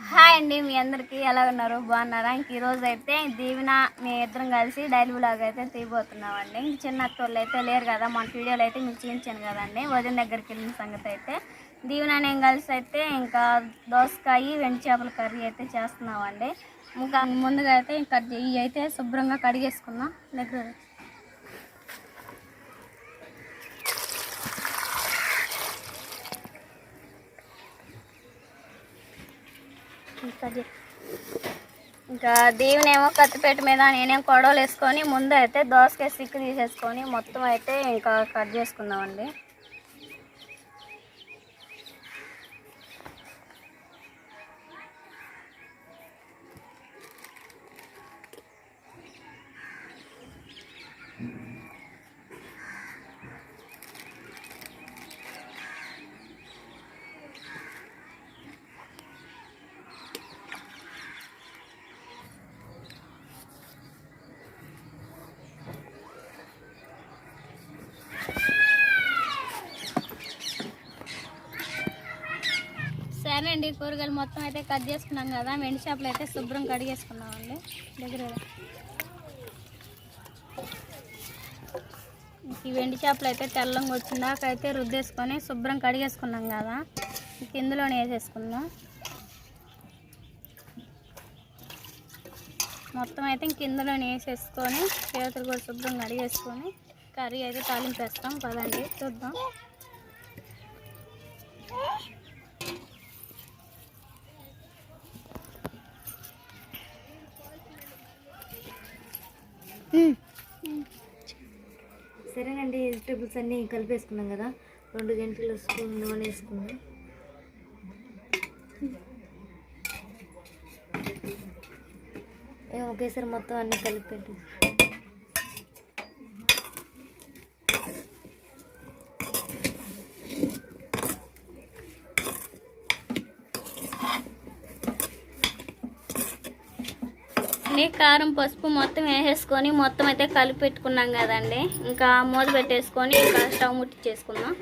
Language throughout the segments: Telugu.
హాయ్ అండి మీ అందరికీ ఎలా ఉన్నారు? బాగున్నారా? ఇంక ఈరోజు అయితే దీవెన మీ ఇద్దరం కలిసి డైలీ బ్లాగ్ అయితే తీయబోతున్నామండి. ఇంక చిన్న అత్తోళ్ళు అయితే లేరు కదా మన వీడియోలో అయితే మీకు చూపించాను కదండి. వదిన దగ్గరికి వెళ్ళిన సంగతి అయితే దీవెన నేను కలిసి అయితే ఇంకా దోసకాయ వెండి చేపల కర్రీ అయితే చేస్తున్నామండి. ఇంకా ముందుగా అయితే ఇంకా ఇవి అయితే శుభ్రంగా కడిగేసుకుందాం. దగ్గర ఇంకా జే- ఇంకా దీవెనేమో కత్తిపేట మీద నేనేం కొడవలు వేసుకొని ముందు అయితే దోసకాయ సిక్కు తీసేసుకొని మొత్తం అయితే ఇంకా కట్ చేసుకుందామండి. అండి కూరగాయలు మొత్తం అయితే కట్ చేసుకున్నాం కదా మెండి చేపలు అయితే శుభ్రం కడిగేసుకున్నామండి. దగ్గర ఈ వెండి చేపలు అయితే తెల్లంగా వచ్చిందాక అయితే రుద్దేసుకొని శుభ్రం కడిగేసుకున్నాం కదా ఇంక ఇందులోనే వేసేసుకుందాం. మొత్తం అయితే ఇంక ఇందులోనే వేసేసుకొని చేతులు కూడా శుభ్రం కడిగేసుకొని కర్రీ అయితే తాలింపేస్తాం పదండి చూద్దాం. సరేనండి వెజిటేబుల్స్ అన్నీ కలిపేసుకున్నాం కదా. రెండు గంటలు స్పూన్ నూనె వేసుకున్నాం ఏం ఒకేసారి మొత్తం అన్నీ కలిపి పెట్టు అన్నీ కారం పసుపు మొత్తం వేసేసుకొని మొత్తం అయితే కలిపి పెట్టుకున్నాం కదండి. ఇంకా మూత పెట్టేసుకొని ఇంకా స్టవ్ ముట్టించేసుకుందాం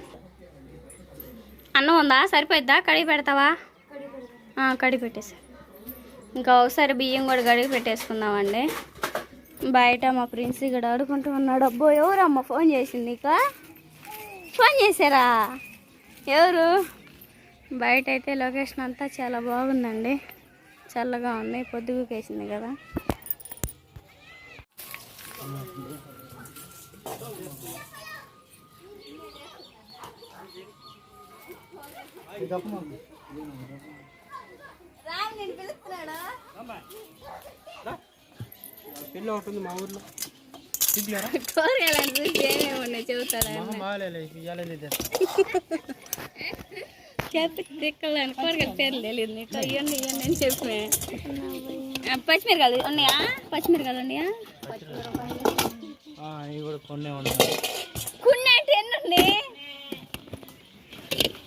అన్నం ఉందా? సరిపోద్దా కడిగి పెడతావా? కడిగి పెట్టేసా. ఇంకా ఒకసారి బియ్యం కూడా కడిగి పెట్టేసుకుందామండి. బయట మా ప్రిన్స్ ఇక్కడ ఆడుకుంటూ ఉన్నాడు. అబ్బో ఎవరమ్మ ఫోన్ చేసింది ఇక? ఫోన్ చేశారా? ఎవరు? బయట అయితే లొకేషన్ అంతా చాలా బాగుందండి. చల్లగా ఉంది పొద్దుగుకేసింది కదా. ఒకటి ఉంది మా ఊర్లో. సిగ్గులేరా కూరగాయలు చూసి ఏమేమి ఉన్నాయి చెబుతారా మొహం బాగాలే ఇవ్వాలి లేదు చెప్పి తిక్కలని కూరగాయల పేర్లు తెలియదు నీకు. ఇవన్నీ ఇవన్నీ అని చెప్పి పచ్చిమిరకాయలు ఉన్నాయా? పచ్చిమిరకాయలు ఉన్నాయా? ఇవి కూడా కొన్ని ఉన్నాయి. కొన్ని అంటే ఎన్ని ఉన్నాయి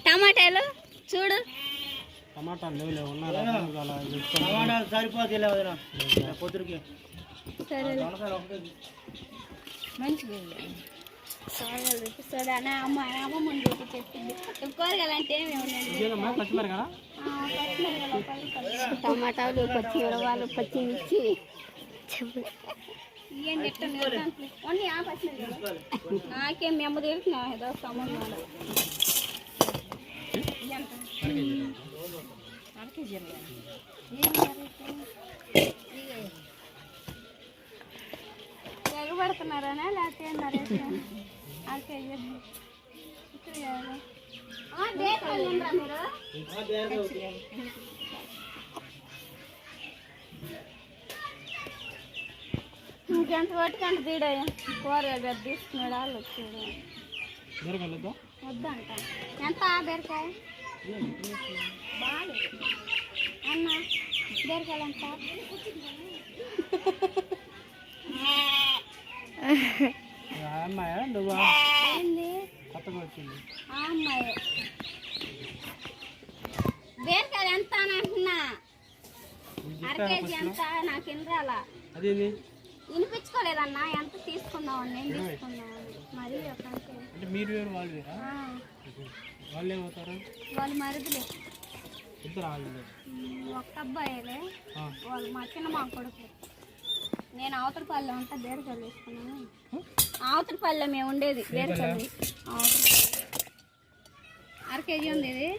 టమాటాలు చూడు. టమాటాలు ఉన్నారా? టమాటాలు సరిపోతే లేవు పొద్దురికి. సరే మంచిగా కూరగాయలు చూపిస్తాడు అన్న అమ్మ చెప్పింది. కూరగాయలు అంటే టమాటాలు పచ్చిమిరపాలు పచ్చిమిర్చి. ఇవన్నీ ఎట్లా ఓన్లీ ఆ పచ్చిమిరపాలు నాకేం మీ అమ్మ తెలుసు ఏదో సంబంధం ఎగబడుతున్నారనా లేకపోతే ఏంటారా అరకే ఇక్కడ కాదు దేశాలు ఉండరా మీరు ఇంకెంత పట్టుకంటే తీడ కూరగాయలు తీసుకున్నాడు వాళ్ళు వచ్చాడు. వద్దంట. ఎంత బీరకాయ? బాగా అన్న బీరకాయలు ఎంత? అమ్మాయా? నువ్వా? ఏంది? కొత్తగా వచ్చింది. ఆ అమ్మాయి. బీరకాయలు ఎంత అని అంటున్నా? అర కేజీ ఎంత? నాకు ఎన్ని అదేంది? వినిపించుకోలేదన్నా ఎంత తీసుకున్నావు నేను తీసుకున్నాను మరి. అంటే మీరు వేరు వాళ్ళు వేరా. వాళ్ళు ఏమవుతారు వాళ్ళు మరుదులే. ఇద్దరు వాళ్ళు ఒక్క అబ్బాయిలే. వాళ్ళు మా చిన్న మా కొడుకు. నేను అవతల పల్లె ఉంటా బేర చల్లేసుకున్నాను అవతల పల్లె మేము ఉండేది చల్లి అవతల అర కేజీ ఉంది ఇది.